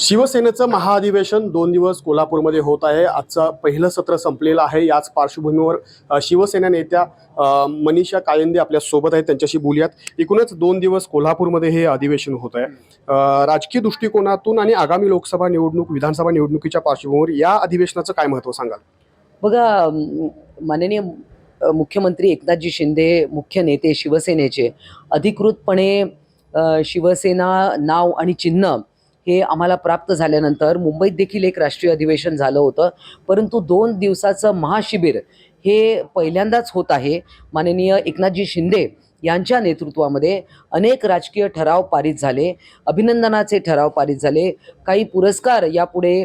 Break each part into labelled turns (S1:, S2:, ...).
S1: शिवसेनेचं महाअधिवेशन दोन दिवस कोल्हापूरमध्ये होत आहे. आजचं पहिलं सत्र संपलेलं आहे. याच पार्श्वभूमीवर शिवसेना नेत्या मनीषा कायंदे आपल्यासोबत आहेत. त्यांच्याशी बोलूयात. एकूणच दोन दिवस कोल्हापूरमध्ये हे अधिवेशन होत आहे. राजकीय दृष्टिकोनातून आणि आगामी लोकसभा निवडणूक विधानसभा निवडणुकीच्या पार्श्वभूमीवर या अधिवेशनाचं काय महत्त्व सांगाल?
S2: बघा माननीय मुख्यमंत्री एकनाथजी शिंदे मुख्य नेते शिवसेनेचे. अधिकृतपणे शिवसेना नाव आणि चिन्ह हे आम्हाला प्राप्त झाल्यानंतर मुंबईत देखील एक राष्ट्रीय अधिवेशन झालं होतं. परंतु दोन दिवसाचं महाशिबिर हे पहिल्यांदाच होत आहे. माननीय एकनाथजी शिंदे यांच्या नेतृत्वामध्ये अनेक राजकीय ठराव पारित झाले. अभिनंदनाचे ठराव पारित झाले. काही पुरस्कार यापुढे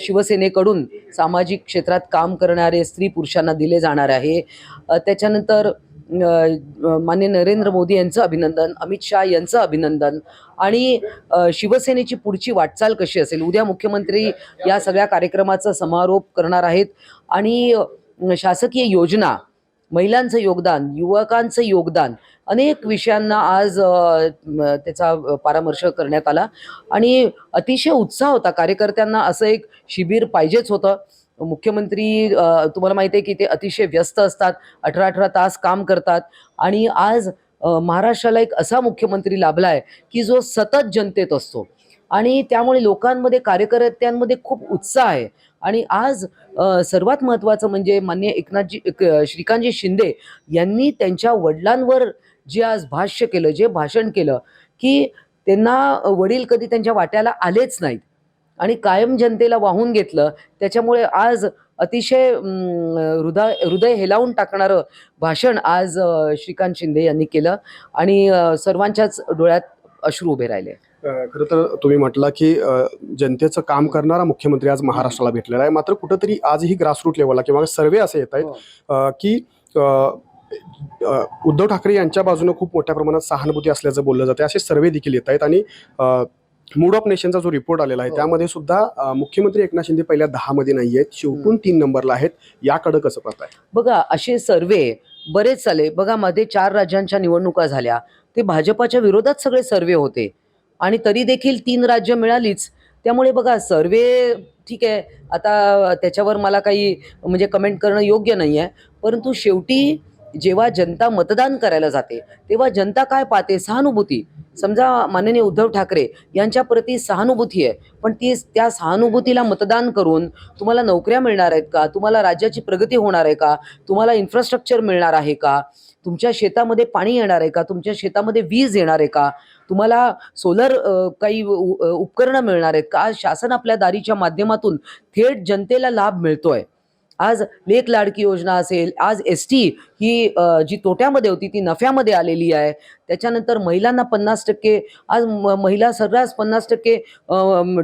S2: शिवसेनेकडून सामाजिक क्षेत्रात काम करणारे स्त्री पुरुषांना दिले जाणार आहे. त्याच्यानंतर माननीय नरेंद्र मोदी यांचं अभिनंदन अमित शहा यांचं अभिनंदन. आणि शिवसेनेची पुढची वाटचाल कशी असेल? उद्या मुख्यमंत्री या सगळ्या कार्यक्रमाचा समारोप करणार आहेत. आणि शासकीय योजना महिलांचं योगदान युवकांचं योगदान अनेक विषयांना आज त्याचा परामर्श करण्यात आला. आणि अतिशय उत्साह होता. कार्यकर्त्यांना असं एक शिबिर पाहिजेच होतं. मुख्यमंत्री तुम्हाला माहिती आहे की ते अतिशय व्यस्त असतात अठरा अठरा तास काम करतात. आणि आज महाराष्ट्राला एक असा मुख्यमंत्री लाभला आहे की जो सतत जनतेत असतो. आणि त्यामुळे लोकांमध्ये कार्यकर्त्यांमध्ये खूप उत्साह आहे. आणि आज सर्वात महत्त्वाचं म्हणजे मान्य एकनाथजी एक, श्रीकांतजी शिंदे यांनी त्यांच्या वडिलांवर जे आज भाष्य केलं जे भाषण केलं की त्यांना वडील कधी त्यांच्या वाट्याला आलेच नाहीत. आणि कायम जनतेला वाहून घेतलं. त्याच्यामुळे आज अतिशय हृदय हृदय हेलावून टाकणारं भाषण आज श्रीकांत शिंदे यांनी केलं आणि सर्वांच्याच डोळ्यात अश्रू उभे राहिले.
S1: खरं तर तुम्ही म्हटलं की जनतेचं काम करणारा मुख्यमंत्री आज महाराष्ट्राला भेटलेला आहे. मात्र कुठंतरी आजही ग्रासरूट लेवलला किंवा सर्वे असे येत आहेत अ, की उद्धव ठाकरे यांच्या बाजूने खूप मोठ्या प्रमाणात सहानुभूती असल्याचं बोललं जाते असे सर्वे देखील येत आहेत आणि मूड ऑफ नेशनचा जो रिपोर्ट आलेला आहे
S2: हो.
S1: त्यामध्ये सुद्धा मुख्यमंत्री एकनाथ शिंदे पहिल्या दहा मध्ये नाही आहेत. शेवटून तीन नंबरला आहेत. याकडे कसं पाहताय?
S2: बघा असे सर्वे बरेच चाले बघा मध्ये चार राज्यांच्या निवडणुका झाल्या. ते भाजपाच्या विरोधात सगळे सर्वे होते. आणि तरी देखील तीन राज्य मिळालीच. त्यामुळे बघा सर्वे ठीक आहे. आता त्याच्यावर मला काही म्हणजे कमेंट करणं योग्य नाही आहे परंतु शेवटी जेव्हा जनता मतदान करायला जाते तेव्हा जनता काय पाहते? सहानुभूती. समजा माननीय उद्धव ठाकरे यांच्या प्रती सहानुभूती आहे पण ती त्या सहानुभूतीला मतदान करून तुम्हाला नोकऱ्या मिळणार आहेत का? तुम्हाला राज्याची प्रगती होणार आहे का? तुम्हाला इन्फ्रास्ट्रक्चर मिळणार आहे का? तुमच्या शेतामध्ये पाणी येणार आहे का? तुमच्या शेतामध्ये वीज येणार आहे का? तुम्हाला सोलर काही उ- उपकरणं मिळणार आहेत का? आज शासन आपल्या दारीच्या माध्यमातून थेट जनतेला लाभ मिळतोय. आज लेख लाडकी योजना असेल आज एस टी ही जी तोट्यामध्ये होती ती नफ्यामध्ये आलेली आहे. त्याच्यानंतर महिलांना पन्नास टक्के आज म- महिला सर्रास पन्नास टक्के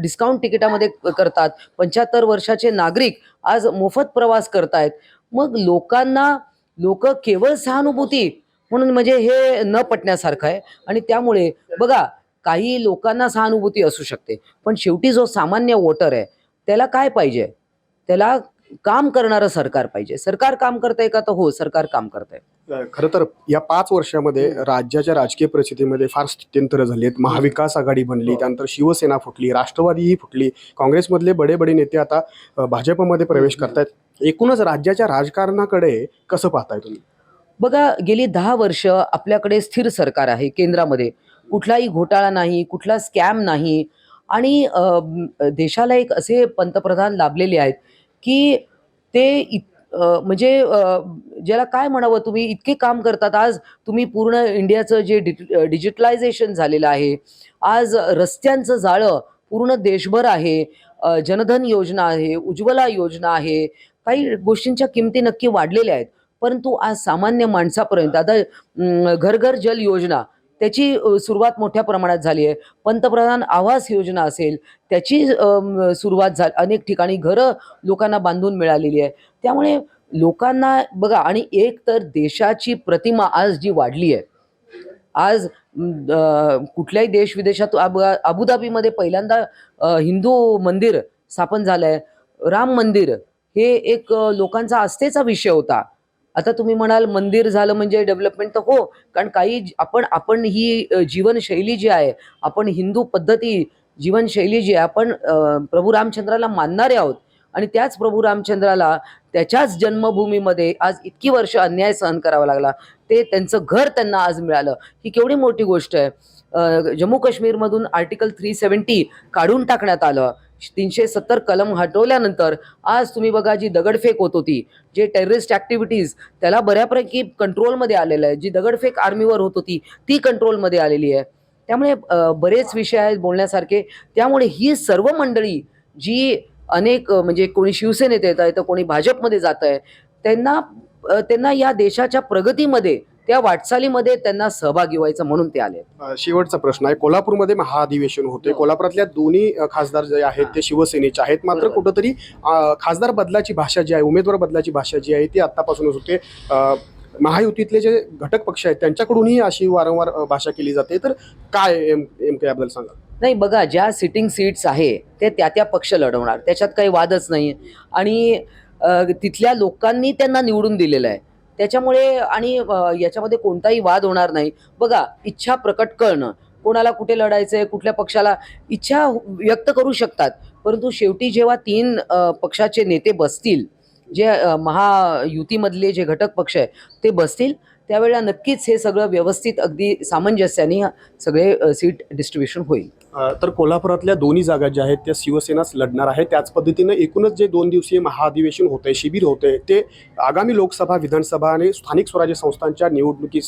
S2: डिस्काउंट तिकिटामध्ये करतात. पंच्याहत्तर वर्षाचे नागरिक आज मोफत प्रवास करतायत. मग लोकांना लोक केवळ सहानुभूती म्हणून म्हणजे हे न पटण्यासारखं आहे. आणि त्यामुळे बघा काही लोकांना सहानुभूती असू शकते पण शेवटी जो सामान्य वोटर आहे त्याला काय पाहिजे? त्याला काम करणारं सरकार पाहिजे. सरकार काम करतंय का? तर हो सरकार काम करतंय.
S1: खरं तर या पाच वर्षामध्ये राज्याच्या राजकीय परिस्थितीमध्ये फार स्थित्यंतर झाली आहेत महाविकास आघाडी बनली
S2: हो.
S1: त्यानंतर शिवसेना फुटली राष्ट्रवादीही फुटली. काँग्रेसमधले बडे बडे नेते आता भाजपमध्ये प्रवेश करतायत. एकूणच राज्याच्या राजकारणाकडे कसं पाहताय तुम्ही?
S2: बघा गेली दहा वर्ष आपल्याकडे स्थिर सरकार आहे केंद्रामध्ये. कुठलाही घोटाळा नाही कुठला स्कॅम नाही. आणि देशाला एक असे पंतप्रधान लाभलेले आहेत की ते इत म्हणजे ज्याला काय म्हणावं तुम्ही इतके काम करतात आज तुम्ही पूर्ण इंडियाचं जे डि डिजिटलायझेशन झालेलं आहे आज रस्त्यांचं जाळं पूर्ण देशभर आहे जनधन योजना आहे उज्ज्वला योजना आहे काही गोष्टींच्या किमती नक्की वाढलेल्या आहेत परंतु आज सामान्य माणसापर्यंत आता घर घर जल योजना त्याची सुरुवात मोठ्या प्रमाणात झाली आहे. पंतप्रधान आवास योजना असेल त्याची सुरुवात झाली अनेक ठिकाणी घरं लोकांना बांधून मिळालेली आहे. त्यामुळे लोकांना बघा आणि एक तर देशाची प्रतिमा आज जी वाढली आहे. आज कुठल्याही देश विदेशात अबु अबुधाबीमध्ये पहिल्यांदा हिंदू मंदिर स्थापन झालं आहे राम मंदिर हे एक लोकांचा आस्थेचा विषय होता. आता तुम्ही म्हणाल मंदिर झालं म्हणजे डेव्हलपमेंट तर हो कारण काही आपण आपण ही जीवनशैली जी आहे आपण हिंदू पद्धती जीवनशैली जी आहे आपण प्रभू रामचंद्राला मानणारे आहोत. आणि त्याच प्रभू रामचंद्राला त्याच्याच जन्मभूमीमध्ये आज इतकी वर्ष अन्याय सहन करावा लागला. ते त्यांचं घर त्यांना आज मिळालं. ही केवढी मोठी गोष्ट आहे. जम्मू काश्मीरमधून आर्टिकल थ्री सेवन्टी काढून टाकण्यात आलं. तीनशे सत्तर कलम हटवल्यानंतर आज तुम्ही बघा जी दगडफेक होत होती जे टेररिस्ट ॲक्टिव्हिटीज त्याला बऱ्यापैकी कंट्रोलमध्ये आलेलं आहे. जी दगडफेक आर्मीवर होत होती ती कंट्रोलमध्ये आलेली आहे. त्यामुळे बरेच विषय आहेत बोलण्यासारखे. त्यामुळे ही सर्व मंडळी जी अनेक म्हणजे कोणी शिवसेनेत येत आहे तर कोणी भाजपमध्ये जात आहे त्यांना त्यांना या देशाच्या प्रगतीमध्ये त्या वाटचालीमध्ये त्यांना सहभागी व्हायचं म्हणून ते आले.
S1: शेवटचा प्रश्न आहे. कोल्हापूरमध्ये महाअधिवेशन होते.
S2: हो.
S1: कोल्हापुरातल्या दोन्ही खासदार जे आहेत ते शिवसेनेचे आहेत. मात्र. कुठंतरी खासदार बदलाची भाषा जी आहे उमेदवार बदलाची भाषा जी आहे ती आत्तापासूनच होते. महायुतीतले जे घटक पक्ष आहेत त्यांच्याकडूनही अशी वारंवार भाषा केली जाते. तर काय एम नेमकं याबद्दल सांगा?
S2: नाही बघा ज्या सिटिंग सीट्स आहे ते त्या त्या पक्ष लढवणार. त्याच्यात काही वादच नाही आणि तिथल्या लोकांनी त्यांना निवडून दिलेलं आहे. त्याच्यामुळे आणि याच्यामध्ये कोणताही वाद होणार नाही. बघा इच्छा प्रकट करणं कोणाला कुठे लढायचं आहे कुठल्या पक्षाला इच्छा व्यक्त करू शकतात. परंतु शेवटी जेव्हा तीन पक्षाचे नेते बसतील जे महायुतीमधले जे घटक पक्ष आहे ते बसतील त्यावेळेला नक्कीच हे सगळं व्यवस्थित अगदी सामंजस्याने सगळे सीट डिस्ट्रीब्युशन होईल.
S1: तर कोल्हापुरातल्या दोन्ही जागा ज्या आहेत त्या शिवसेनाच लढणार आहे. त्याच पद्धतीनं एकूणच जे दोन दिवसीय महाअधिवेशन होतंय शिबिर होतंय ते आगामी लोकसभा विधानसभा आणि स्थानिक स्वराज्य संस्थांच्या निवडणुकी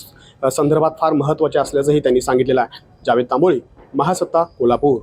S1: संदर्भात फार महत्त्वाचे असल्याचंही त्यांनी सांगितलेलं आहे. जावेद तांबोळी महासत्ता कोल्हापूर.